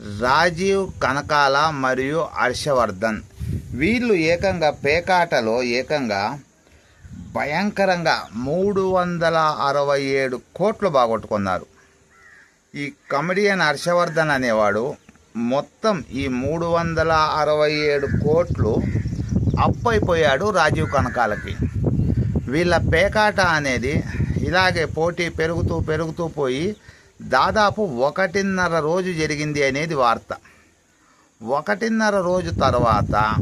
రాజీవ్ కనకాల మరియు హర్షవర్ధన్. వీళ్ళు ఏకంగా పేకాటలో ఏకంగా భయంకరంగా మూడు వందల అరవై ఏడు కోట్లు బాగొట్టుకున్నారు. ఈ కమెడియన్ హర్షవర్ధన్ అనేవాడు మొత్తం ఈ మూడు వందల అరవై ఏడు కోట్లు అప్పైపోయాడు రాజీవ్ కనకాలకి. వీళ్ళ పేకాట అనేది ఇలాగే పోటీ పెరుగుతూ పెరుగుతూ పోయి దాదాపు ఒకటిన్నర రోజు జరిగింది అనేది వార్త. ఒకటిన్నర రోజు తర్వాత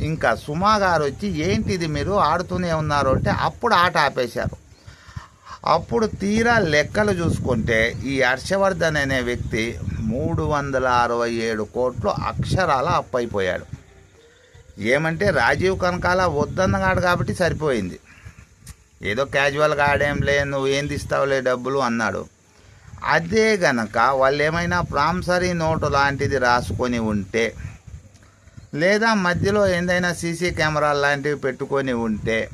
ఇంకా సుమా గారు వచ్చి ఏంటిది మీరు ఆడుతూనే ఉన్నారు? అంటే అప్పుడు ఆట ఆపేశారు. అప్పుడు తీరా లెక్కలు చూసుకుంటే ఈ హర్షవర్ధన్ అనే వ్యక్తి మూడు వందల అరవై ఏడు కోట్లు అక్షరాల అప్పైపోయాడు. ఏమంటే రాజీవ్ కనకాల వద్దన్నగాడు కాబట్టి సరిపోయింది. ఏదో క్యాజువల్గా ఆడేం లే నువ్వు ఏం తీస్తావులే డబ్బులు? అన్నాడు. అదే గనక వాళ్ళు ఏమైనా ప్రాంసరీ నోటు లాంటిది రాసుకొని ఉంటే లేదా మధ్యలో ఏదైనా సీసీ కెమెరాలు లాంటివి పెట్టుకొని ఉంటే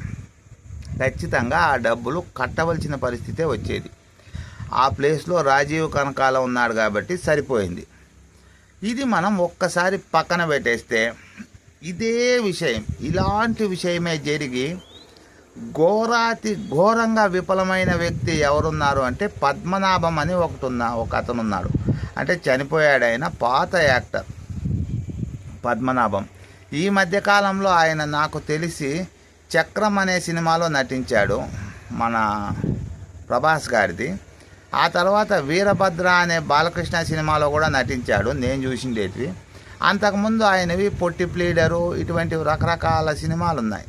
ఖచ్చితంగా ఆ డబ్బులు కట్టవలసిన పరిస్థితే వచ్చేది. ఆ ప్లేస్లో రాజీవ్ కనకాల ఉన్నాడు కాబట్టి సరిపోయింది. ఇది మనం ఒక్కసారి పక్కన పెట్టేస్తే ఇదే విషయం ఇలాంటి విషయమే జరిగి ఘోరాతి ఘోరంగా విఫలమైన వ్యక్తి ఎవరున్నారు అంటే పద్మనాభం అని ఒకటి ఉన్న ఒక అతను ఉన్నాడు అంటే చనిపోయాడు ఆయన పాత యాక్టర్ పద్మనాభం. ఈ మధ్యకాలంలో ఆయన నాకు తెలిసి చక్రం అనే సినిమాలో నటించాడు మన ప్రభాస్ గారిది. ఆ తర్వాత వీరభద్ర అనే బాలకృష్ణ సినిమాలో కూడా నటించాడు నేను చూసిండేటివి. అంతకుముందు ఆయనవి పొట్టి ప్లీడరు ఇటువంటి రకరకాల సినిమాలు ఉన్నాయి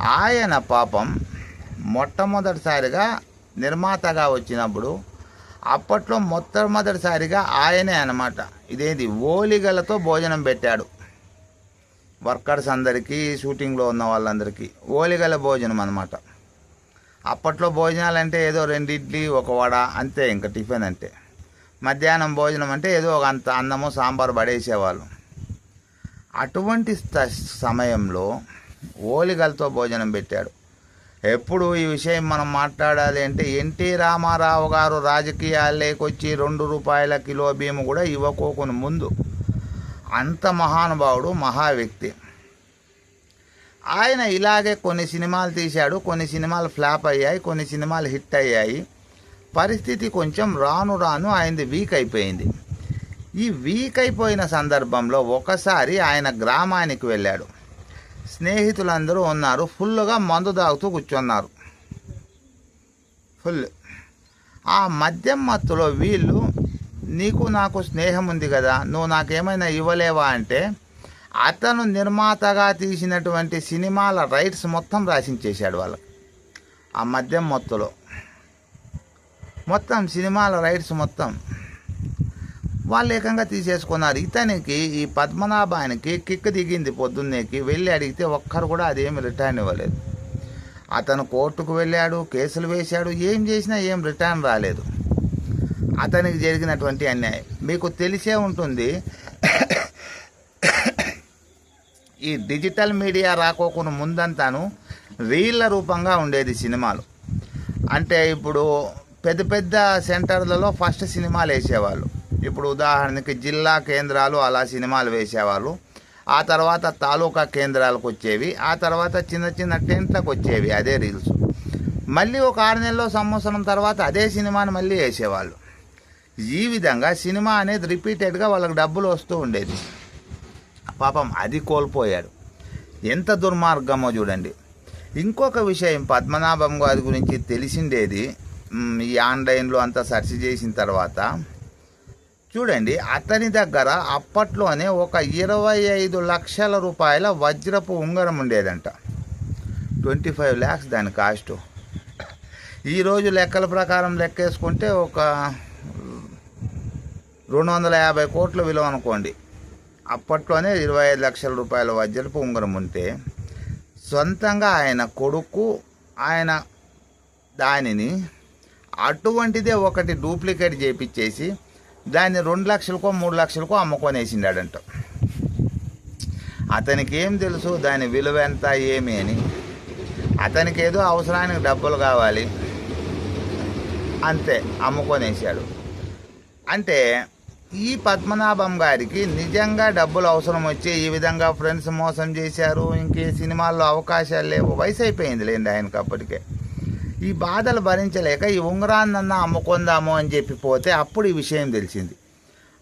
ఆయన పాపం మొట్టమొదటిసారిగా నిర్మాతగా వచ్చినప్పుడు అప్పట్లో మొట్టమొదటిసారిగా ఆయనే అనమాట ఇదేది? ఓలిగలతో భోజనం పెట్టాడు. వర్కర్స్ అందరికీ షూటింగ్లో ఉన్న వాళ్ళందరికీ ఓలిగల భోజనం అనమాట అప్పట్లో భోజనాలు అంటే ఏదో రెండు ఇడ్లీ ఒక వడ అంతే ఇంకా టిఫిన్ అంటే మధ్యాహ్నం భోజనం అంటే ఏదో ఒక అంత అన్నము సాంబార్ పడేసేవాళ్ళు అటువంటి సమయంలో ఓలిగలతో భోజనం పెట్టాడు. ఎప్పుడు ఈ విషయం మనం మాట్లాడాలి అంటే ఎన్టీ రామారావు గారు రాజకీయాల్లోకొచ్చి రెండు రూపాయల కిలో బియ్యం కూడా ఇవ్వకోకుని ముందు. అంత మహానుభావుడు మహా వ్యక్తి. ఆయన ఇలాగే కొన్ని సినిమాలు తీశాడు. కొన్ని సినిమాలు ఫ్లాప్ అయ్యాయి కొన్ని సినిమాలు హిట్ అయ్యాయి. పరిస్థితి కొంచెం రాను రాను ఆయనది వీక్ అయిపోయింది. ఈ వీక్ అయిపోయిన సందర్భంలో ఒకసారి ఆయన గ్రామానికి వెళ్ళాడు. స్నేహితులందరూ ఉన్నారు. ఫుల్గా మందు తాగుతూ కూర్చున్నారు. ఫుల్. ఆ మద్యం మత్తులో వీళ్ళు నీకు నాకు స్నేహం ఉంది కదా నువ్వు నాకేమైనా ఇవ్వలేవా? అంటే అతను నిర్మాతగా తీసినటువంటి సినిమాల రైట్స్ మొత్తం రాసించేశాడు వాళ్ళకి. ఆ మద్యం మొత్తులో. మొత్తం సినిమాల రైట్స్ మొత్తం. వాళ్ళు ఏకంగా తీసేసుకున్నారు. ఇతనికి ఈ పద్మనాభానికి కిక్ దిగింది పొద్దున్నేకి. వెళ్ళి అడిగితే ఒక్కరు కూడా అదేమి రిటర్న్ ఇవ్వలేదు. అతను కోర్టుకు వెళ్ళాడు కేసులు వేశాడు. ఏం చేసినా ఏం రిటర్న్ రాలేదు. అతనికి జరిగినటువంటి అన్యాయం. మీకు తెలిసే ఉంటుంది ఈ డిజిటల్ మీడియా రాకోకుండా ముందంతాను రీళ్ళ రూపంగా ఉండేది సినిమాలు. అంటే ఇప్పుడు పెద్ద పెద్ద సెంటర్లలో ఫస్ట్ సినిమాలు వేసేవాళ్ళు. ఇప్పుడు ఉదాహరణకి జిల్లా కేంద్రాలు అలా సినిమాలు వేసేవాళ్ళు. ఆ తర్వాత తాలూకా కేంద్రాలకు వచ్చేవి. ఆ తర్వాత చిన్న చిన్న టెంట్లకు వచ్చేవి అదే రీల్స్. మళ్ళీ ఒక ఆరు నెలలో సంవత్సరం తర్వాత అదే సినిమాని మళ్ళీ వేసేవాళ్ళు. ఈ విధంగా సినిమా అనేది రిపీటెడ్గా వాళ్ళకి డబ్బులు వస్తూ ఉండేది. పాపం అది కోల్పోయాడు. ఎంత దుర్మార్గమో చూడండి. ఇంకొక విషయం పద్మనాభం గారి గురించి తెలిసిండేది. ఈ ఆన్లైన్లో అంతా సెర్చ్ చేసిన తర్వాత చూడండి అతని దగ్గర అప్పట్లోనే ఒక ఇరవై ఐదు లక్షల రూపాయల వజ్రపు ఉంగరం ఉండేదంట. ట్వంటీ ఫైవ్ ల్యాక్స్ దాని కాస్ట్. ఈరోజు లెక్కల ప్రకారం లెక్కేసుకుంటే ఒక రెండు వందల యాభై కోట్ల విలువ అనుకోండి. అప్పట్లోనే ఇరవై ఐదు లక్షల రూపాయల వజ్రపు ఉంగరం ఉంటే సొంతంగా ఆయన కొడుకు ఆయన దానిని అటువంటిదే ఒకటి డూప్లికేట్ చేపించేసి దాన్ని రెండు లక్షలకో మూడు లక్షలకో అమ్ముకొనేసిండాడంట అతనికి ఏం తెలుసు? దాని విలువ ఎంత ఏమి అని. అతనికి ఏదో అవసరానికి డబ్బులు కావాలి. అంతే అమ్ముకొనేసాడు అంటే ఈ పద్మనాభం గారికి నిజంగా డబ్బులు అవసరం వచ్చి ఈ విధంగా ఫ్రెండ్స్ మోసం చేశారు. ఇంకే సినిమాల్లో అవకాశాలు లేవు. వయసు అయిపోయింది లేండి ఆయనకు అప్పటికే. ఈ బాధలు భరించలేక ఈ ఉంగరాన్నన్నా అమ్ముకుందాము అని చెప్పి పోతే అప్పుడు ఈ విషయం తెలిసింది.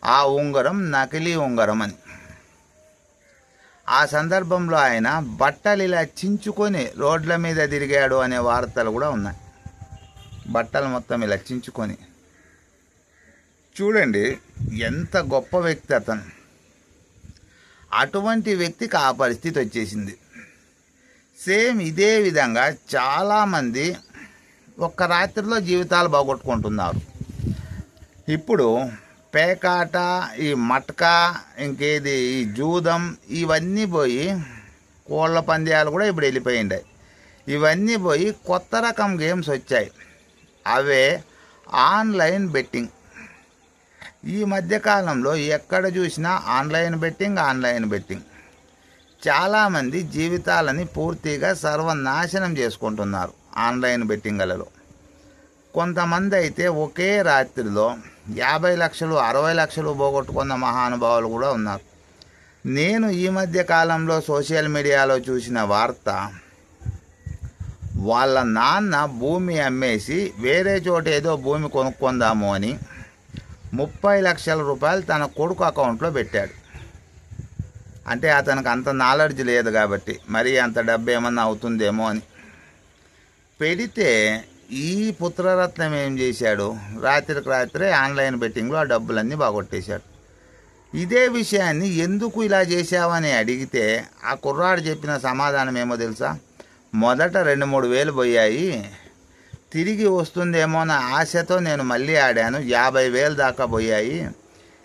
ఆ ఉంగరం నకిలీ ఉంగరం అని. ఆ సందర్భంలో ఆయన బట్టలు ఇలా చించుకొని రోడ్ల మీద తిరిగాడు అనే వార్తలు కూడా ఉన్నాయి. బట్టలు మొత్తం ఇలా చించుకొని. చూడండి ఎంత గొప్ప వ్యక్తి అతను. అటువంటి వ్యక్తికి ఆ పరిస్థితి వచ్చేసింది. సేమ్ ఇదే విధంగా చాలామంది ఒక్క రాత్రిలో జీవితాలు బాగొట్టుకుంటున్నారు. ఇప్పుడు పేకాట ఈ మట్కా ఇంకేది ఈ జూదం ఇవన్నీ పోయి కోళ్ళ పంద్యాలు కూడా ఇప్పుడు వెళ్ళిపోయిండాయి. ఇవన్నీ పోయి కొత్త రకం గేమ్స్ వచ్చాయి. అవే ఆన్లైన్ బెట్టింగ్. ఈ మధ్యకాలంలో ఎక్కడ చూసినా ఆన్లైన్ బెట్టింగ్ ఆన్లైన్ బెట్టింగ్. చాలామంది జీవితాలని పూర్తిగా సర్వనాశనం చేసుకుంటున్నారు. ఆన్లైన్ బెట్టింగ్లలో కొంతమంది అయితే ఒకే రాత్రిలో యాభై లక్షలు అరవై లక్షలు పోగొట్టుకున్న మహానుభావులు కూడా ఉన్నారు. నేను ఈ మధ్య కాలంలో సోషల్ మీడియాలో చూసిన వార్త వాళ్ళ నాన్న భూమి అమ్మేసి వేరే చోట ఏదో భూమి కొనుక్కుందాము అని ముప్పై లక్షల రూపాయలు తన కొడుకు అకౌంట్లో పెట్టాడు. అంటే అతనికి అంత నాలెడ్జ్ లేదు కాబట్టి మరి అంత డబ్బు ఏమన్నా అవుతుందేమో అని. పెడితే ఈ పుత్రరత్నం ఏం చేశాడు? రాత్రికి రాత్రే ఆన్లైన్ బెట్టింగ్లో ఆ డబ్బులన్నీ బాగొట్టేశాడు. ఇదే విషయాన్ని ఎందుకు ఇలా చేశావని అడిగితే ఆ కుర్రాడు చెప్పిన సమాధానం ఏమో తెలుసా? మొదట రెండు మూడు వేలు పోయాయి తిరిగి వస్తుందేమో అన్న ఆశతో నేను మళ్ళీ ఆడాను యాభై వేలు దాకా పోయాయి.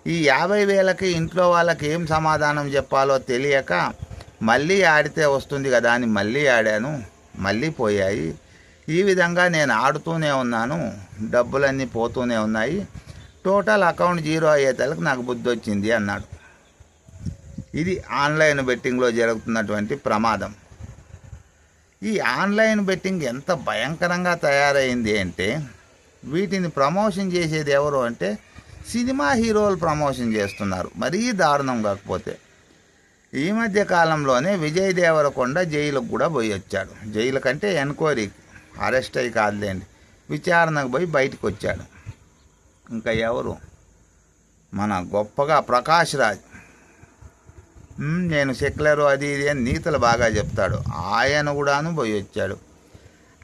ఈ యాభై వేలకి ఇంట్లో వాళ్ళకి ఏం సమాధానం చెప్పాలో తెలియక మళ్ళీ ఆడితే వస్తుంది కదా అని మళ్ళీ ఆడాను మళ్ళీ పోయాయి. ఈ విధంగా నేను ఆడుతూనే ఉన్నాను. డబ్బులన్నీ పోతూనే ఉన్నాయి. టోటల్ అకౌంట్ జీరో అయ్యేతలకు నాకు బుద్ధి వచ్చింది అన్నాడు. ఇది ఆన్లైన్ బెట్టింగ్లో జరుగుతున్నటువంటి ప్రమాదం. ఈ ఆన్లైన్ బెట్టింగ్ ఎంత భయంకరంగా తయారైంది అంటే వీటిని ప్రమోషన్ చేసేది ఎవరు అంటే సినిమా హీరోలు ప్రమోషన్ చేస్తున్నారు. మరీ దారుణం కాకపోతే. ఈ మధ్య కాలంలోనే విజయ్ దేవరకొండ జైలుకు కూడా పోయి వచ్చాడు జైలు కంటే ఎన్క్వైరీ అరెస్ట్ అయ్యి కాదులేండి. విచారణకు పోయి బయటకు వచ్చాడు ఇంకా ఎవరు? మన గొప్పగా ప్రకాష్ రాజ్. నేను సెక్యులరు అది ఇది అని నీతులు బాగా చెప్తాడు. ఆయన కూడాను పోయి వచ్చాడు.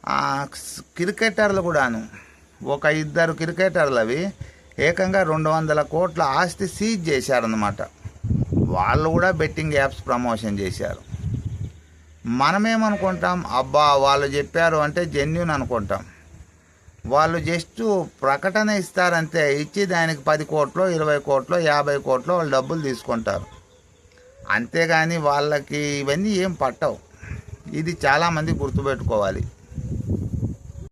ఆ, క్రికెటర్లు కూడాను. ఒక ఇద్దరు క్రికెటర్లు అవి ఏకంగా రెండు వందల కోట్ల ఆస్తి సీజ్ చేశారనమాట వాళ్ళు కూడా బెట్టింగ్ యాప్స్ ప్రమోషన్ చేశారు. మనమేమనుకుంటాం? అబ్బా వాళ్ళు చెప్పారు అంటే జెన్యున్ అనుకుంటాం. వాళ్ళు జస్ట్ ప్రకటన ఇస్తారంతే. ఇచ్చి దానికి పది కోట్లు ఇరవై కోట్లు యాభై కోట్లు వాళ్ళు డబ్బులు తీసుకుంటారు. అంతేగాని వాళ్ళకి ఇవన్నీ ఏం పట్టవు. ఇది చాలామంది గుర్తుపెట్టుకోవాలి.